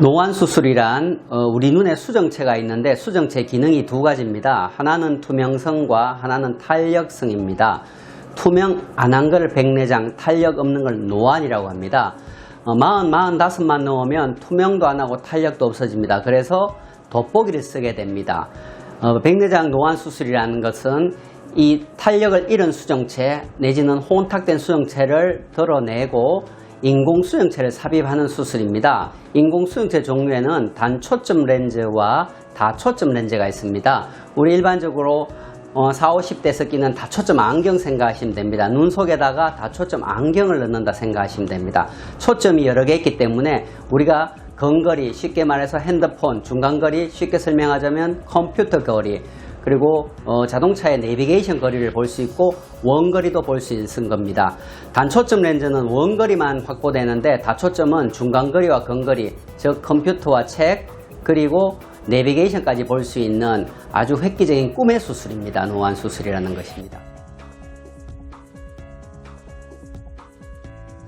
노안 수술이란 어, 우리 눈에 수정체가 있는데 수정체 기능이 두 가지입니다. 하나는 투명성과 하나는 탄력성입니다. 투명 안한 거를 백내장, 탄력 없는 걸 노안이라고 합니다. 어, 40, 45만 넣으면 투명도 안 하고 탄력도 없어집니다. 그래서 돋보기를 쓰게 됩니다. 어, 백내장 노안 수술이라는 것은 이 탄력을 잃은 수정체 내지는 혼탁된 수정체를 드러내고 인공 수정체를 삽입하는 수술입니다. 인공 수정체 종류에는 단초점 렌즈와 다초점 렌즈가 있습니다. 우리 일반적으로 어, 4, 50대에서 끼는 다초점 안경 생각하시면 됩니다. 눈 속에다가 다초점 안경을 넣는다 생각하시면 됩니다. 초점이 여러 개 있기 때문에 우리가 근거리, 쉽게 말해서 핸드폰, 중간거리, 쉽게 설명하자면 컴퓨터 거리, 그리고 어, 자동차의 내비게이션 거리를 볼 수 있고 원거리도 볼 수 있는 겁니다. 단초점 렌즈는 원거리만 확보되는데 다초점은 중간거리와 근거리, 즉 컴퓨터와 책, 그리고 내비게이션까지 볼 수 있는 아주 획기적인 꿈의 수술입니다. 노안 수술이라는 것입니다.